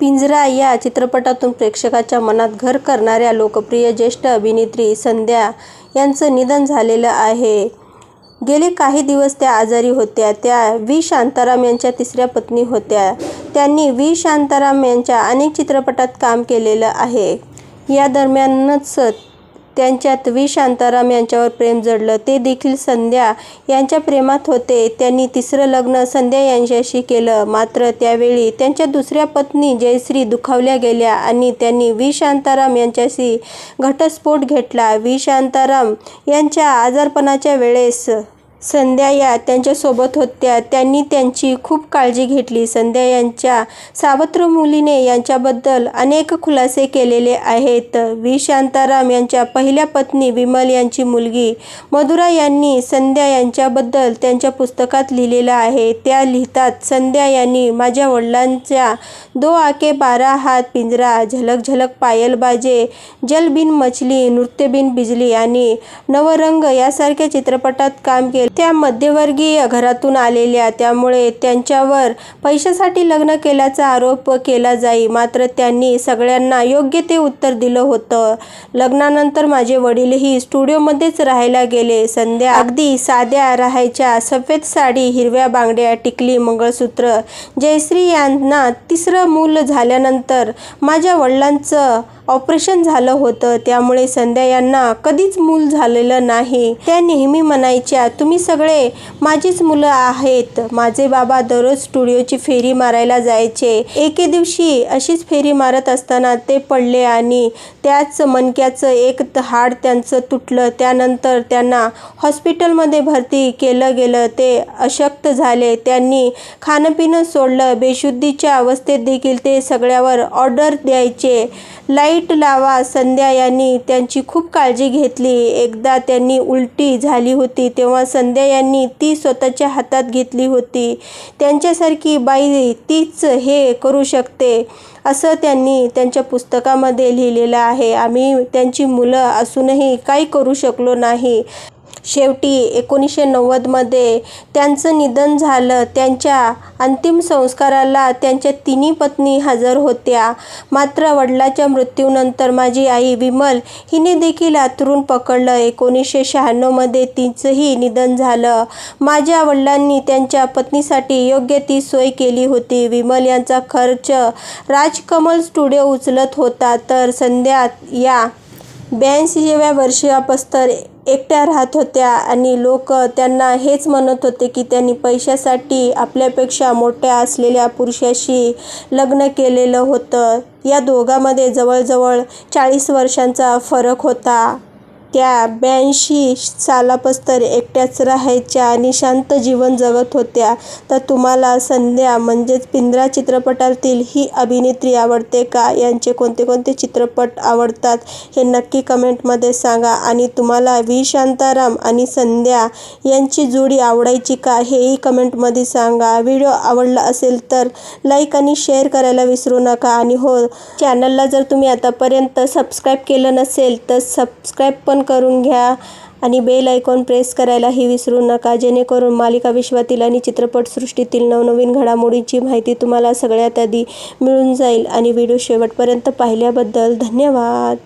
पिंजरा या चित्रपटातून प्रेक्षकाच्या मनात घर करणाऱ्या लोकप्रिय ज्येष्ठ अभिनेत्री संध्या यांचं निधन झालेलं आहे. गेले काही दिवस त्या आजारी होत्या. त्या व्ही. शांताराम यांच्या तिसऱ्या पत्नी होत्या. त्यांनी व्ही. शांताराम यांच्या अनेक चित्रपटात काम केलेलं आहे. या दरम्यानच त्यांच्यात व्ही. शांताराम यांच्यावर प्रेम जडलं. ते देखील संध्या यांच्या प्रेमात होते. त्यांनी तिसरं लग्न संध्या यांच्याशी केलं. मात्र त्यावेळी त्यांच्या दुसऱ्या पत्नी जयश्री दुखावल्या गेल्या आणि त्यांनी व्ही. शांताराम यांच्याशी घटस्फोट घेतला. व्ही. शांताराम यांच्या आजारपणाच्या वेळेस संध्या या त्यांच्यासोबत होत्या. त्यांनी त्यांची खूप काळजी घेतली. संध्या यांच्या सावत्र मुलीने यांच्याबद्दल अनेक खुलासे केलेले आहेत. व्ही. शांताराम यांच्या पहिल्या पत्नी विमल यांची मुलगी मधुरा यांनी संध्या यांच्याबद्दल त्यांच्या पुस्तकात लिहिलेलं आहे. त्या लिहितात, संध्या यांनी माझ्या वडिलांच्या दो आके बारा हात पिंजरा, झलक झलक पायल बाजे, जल बिन मछली, नृत्य बिन बिजली आणि नवरंग यासारख्या चित्रपटात काम केलं. त्या मध्यवर्गीय घरातून आलेल्या. त्यामुळे त्यांच्यावर पैशासाठी लग्न केल्याचा आरोप केला जाई. मात्र त्यांनी सगळ्यांना योग्य ते उत्तर दिलं होतं. लग्नानंतर माझे वडीलही स्टुडिओमध्येच राहायला गेले. संध्या अगदी साध्या राहायच्या. सफेद साडी, हिरव्या बांगड्या, टिकली, मंगळसूत्र. जयश्री यांना तिसरं मूल झाल्यानंतर माझ्या वडिलांचं ऑपरेशन झालं होतं. त्यामुळे संध्या यांना कधीच मूल झालेलं नाही. त्या नेहमी म्हणायच्या, तुम्ही सगळे माझीच मुलं आहेत. माझे बाबा दररोज स्टुडिओची फेरी मारायला जायचे. एके दिवशी अशीच फेरी मारत असताना ते पडले आणि त्याच मणक्याचं एक हाड त्यांचं तुटलं. त्यानंतर त्यांना हॉस्पिटलमध्ये भरती केलं गेलं. ते अशक्त झाले. त्यांनी खाणंपिणं सोडलं. बेशुद्धीच्या अवस्थेत देखील ते सगळ्यावर ऑर्डर द्यायचे. लाइट लावा. संध्या यांनी त्यांची खूप काळजी घेतली. एकदा त्यांनी उलटी झाली होती तेव्हा संध्या यांनी ती स्वतःच्या हातात घेतली होती. त्यांच्यासारखी बाई तीच हे करू शकते, असं त्यांनी त्यांच्या पुस्तकामध्ये लिहिलेलं आहे. आम्ही त्यांची मुलं असूनही काही करू शकलो नाही. शेवटी एकोणीसशे नव्वदमध्ये त्यांचं निधन झालं. त्यांच्या अंतिम संस्काराला त्यांच्या तिन्ही पत्नी हजर होत्या. मात्र वडिलाच्या मृत्यूनंतर माझी आई विमल हिने देखील आतरून पकडलं. एकोणीसशे शहाण्णवमध्ये तिचंही निधन झालं. माझ्या वडिलांनी त्यांच्या पत्नीसाठी योग्य ती सोय केली होती. विमल यांचा खर्च राजकमल स्टुडिओ उचलत होता. तर संध्या या ब्याऐंशीव्या वर्षापासून एकट्या राहत होत्या आणि लोक त्यांना हेच म्हणत होते की त्यांनी पैशासाठी आपल्यापेक्षा मोठ्या असलेल्या पुरुषाशी लग्न केलेलं होतं. या दोघांमध्ये जवळजवळ चाळीस वर्षांचा फरक होता. त्या ब्याऐंशी सालापस्तर एकट्याच राहायच्या आणि शांत जीवन जगत होत्या. तर तुम्हाला संध्या म्हणजेच पिंजरा चित्रपटातील ही अभिनेत्री आवडते का? यांचे कोणते कोणते चित्रपट आवडतात हे नक्की कमेंटमध्ये सांगा. आणि तुम्हाला व्ही. शांताराम आणि संध्या यांची जोडी आवडायची का? हेही कमेंटमध्ये सांगा. व्हिडिओ आवडला असेल तर लाईक आणि शेअर करायला विसरू नका. आणि हो, चॅनलला जर तुम्ही आतापर्यंत सबस्क्राईब केलं नसेल तर सबस्क्राईब पण करून घ्या आणि बेल आयकॉन प्रेस करायलाही विसरू नका. जेणेकरून मालिका विश्वातील आणि चित्रपटसृष्टीतील नवनवीन घडामोडींची माहिती तुम्हाला सगळ्यात आधी मिळून जाईल. आणि व्हिडिओ शेवटपर्यंत पाहिल्याबद्दल धन्यवाद.